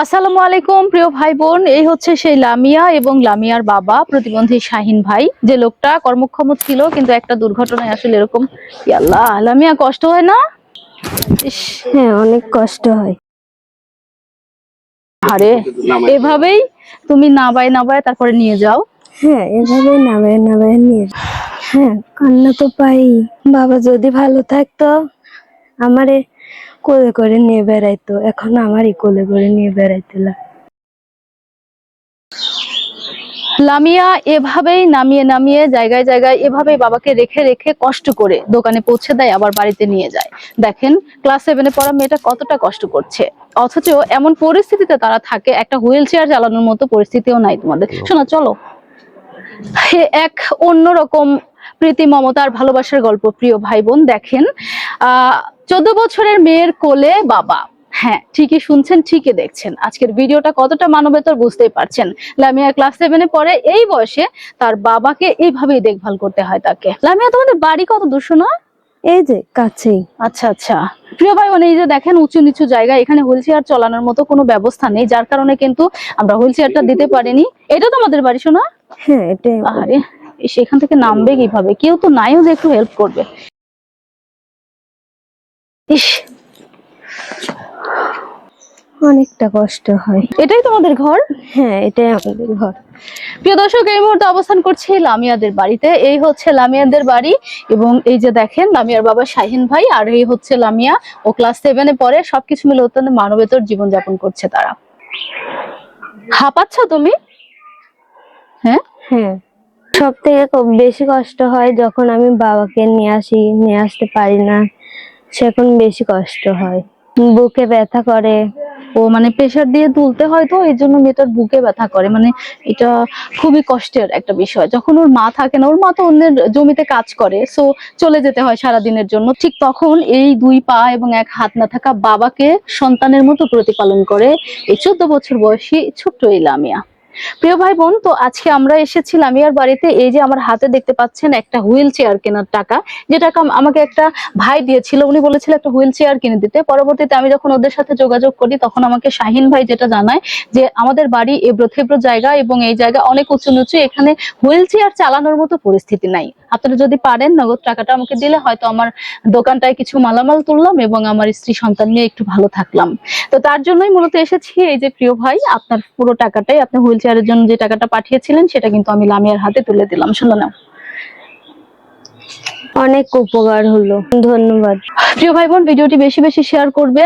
আসসালামু আলাইকুম প্রিয় ভাই বোন এই হচ্ছে সেই লামিয়া এবং লামিয়ার বাবা প্রতিবন্ধী শাহিন ভাই। যে লোকটা কর্মক্ষম ছিল কিন্তু একটা দুর্ঘটনায় আসলে এরকম ই আল্লাহ লামিয়া কষ্ট হয় না? হ্যাঁ অনেক কষ্ট হয়। আরে এভাবেই তুমি নাবায় নাবায় তারপরে নিয়ে যাও। হ্যাঁ এভাবে নামে নামে নিয়ে হ্যাঁ কান্না তো পাই। বাবা যদি ভালো থাকতো আমারে কোলে করে নিয়ে বেড়াইতো এখন আমারই কোলে করে নিয়ে বেড়াইতে লামিয়া এভাবেই নামিয়ে নামিয়ে জায়গায় জায়গায় এভাবেই বাবাকে রেখে রেখে কষ্ট করে দোকানে পৌঁছে দেয় আবার বাড়িতে নিয়ে যায়। দেখেন ক্লাস সেভেনে পড়া মেয়েটা কতটা কষ্ট করছে। অথচ এমন পরিস্থিতিতে তারা থাকে একটা হুইল চেয়ার চালানোর মতো পরিস্থিতিও নাই তোমাদের। শোনা চলো। এক অন্যরকম প্রীতি মমতার ভালোবাসার গল্প প্রিয় ভাই বোন দেখেন আহ চোদ্দ বছরের মেয়ের কোলে বাবা। হ্যাঁ ঠিকই শুনছেন ঠিকই দেখছেন। আজকের ভিডিওটা কতটা মানবেতর বুঝতেই পারছেন। লামিয়া ক্লাস সেভেনে পড়ে এই বয়সে তার বাবাকে এইভাবেই দেখভাল করতে হয় তাকে। লামিয়া তোমাদের বাড়ি কত দূর শোনা? এই যে কাছেই। আচ্ছা আচ্ছা। প্রিয় ভাই মানে এই যে দেখেন উঁচু নিচু জায়গা এখানে হুইল চেয়ার চালানোর মতো কোনো ব্যবস্থা নেই যার কারণে কিন্তু আমরা হুইল চেয়ারটা দিতে পারিনি। এটা তোমাদের বাড়ি শোনা? হ্যাঁ এটাই আরে সেখান থেকে নামবে কীভাবে? কেউ তো নাইও যে একটু হেল্প করবে। ইস। অনেকটা কষ্ট হয়। এটাই তোমাদের ঘর? হ্যাঁ এটাই আমাদের ঘর। প্রিয় দর্শক এই মুহূর্তে অবস্থান করছি লামিয়াদের বাড়িতে। এই হচ্ছে লামিয়াদের বাড়ি এবং এই যে দেখেন লামিয়ার বাবা শাহিন ভাই আর এই হচ্ছে লামিয়া ও ক্লাস সেভেনে পড়ে। সবকিছু মিলে অত্যন্ত মানবেতর জীবনযাপন করছে তারা। হাঁপাচ্ছ তুমি? হ্যাঁ? হ্যাঁ। সব থেকে বেশি কষ্ট হয় যখন আমি বাবাকে নিয়ে আসি নিয়ে আসতে পারি না। সেখন বেশি কষ্ট হয়। বুকে ব্যথা করে। ও মানে প্রেশার দিয়ে তুলতে হয় তো এই জন্য মেয়েটার বুকে ব্যথা করে। মানে এটা খুবই কষ্টের একটা বিষয়। যখন ওর মা থাকে না, ওর মা তো অন্যের জমিতে কাজ করে সো চলে যেতে হয় সারা দিনের জন্য। ঠিক তখন এই দুই পা এবং এক হাত না থাকা বাবাকে সন্তানের মতো প্রতিপালন করে। এই চোদ্দ বছর বয়সী ছোট্ট এই লামিয়া। প্রিয় ভাই বোন তো আজকে আমরা এসেছি লামিয়ার বাড়িতে, এই যে আমার হাতে দেখতে পাচ্ছেন একটা হুইল চেয়ার কেনার টাকা যে টাকা আমাকে একটা ভাই দিয়েছিল, উনি বলেছিল একটা হুইল চেয়ার কিনে দিতে। পরবর্তীতে আমি যখন ওদের সাথে যোগাযোগ করি, তখন আমাকে শাহিন ভাই যেটা জানায় যে আমাদের বাড়ি এবড়ো থেবড়ো জায়গা এবং এই জায়গা অনেক উঁচু নিচু এখানে হুইল চেয়ার চালানোর মতো পরিস্থিতি নাই। আপনারা যদি পারেন, নগদ টাকাটা আমাকে দিলে হয়তো আমার দোকানটায় কিছু মালামাল তুললাম এবং আমার স্ত্রী সন্তান নিয়ে একটু ভালো থাকলাম। তো তার জন্যই মূলত এসেছি, এই যে প্রিয় ভাই, আপনার পুরো টাকাটাই আপনি হুইল চেয়ারের জন্য যে টাকাটা পাঠিয়েছিলেন সেটা কিন্তু আমি লামিয়ার হাতে তুলে দিলাম। শুনে নাও। অনেক উপকার হলো। ধন্যবাদ। প্রিয় ভাই বোন ভিডিওটি বেশি বেশি শেয়ার করবেন।